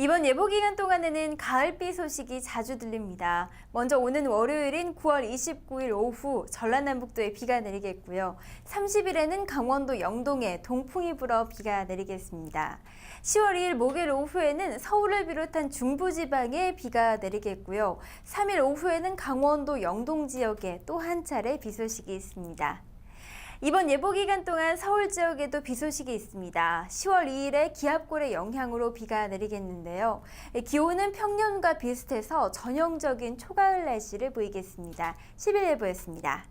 이번 예보 기간 동안에는 가을비 소식이 자주 들립니다. 먼저 오는 월요일인 9월 29일 오후 전라남북도에 비가 내리겠고요. 30일에는 강원도 영동에 동풍이 불어 비가 내리겠습니다. 10월 2일 목요일 오후에는 서울을 비롯한 중부지방에 비가 내리겠고요. 3일 오후에는 강원도 영동 지역에 또 한 차례 비 소식이 있습니다. 이번 예보 기간 동안 서울 지역에도 비 소식이 있습니다. 10월 2일에 기압골의 영향으로 비가 내리겠는데요. 기온은 평년과 비슷해서 전형적인 초가을 날씨를 보이겠습니다. 10일 예보였습니다.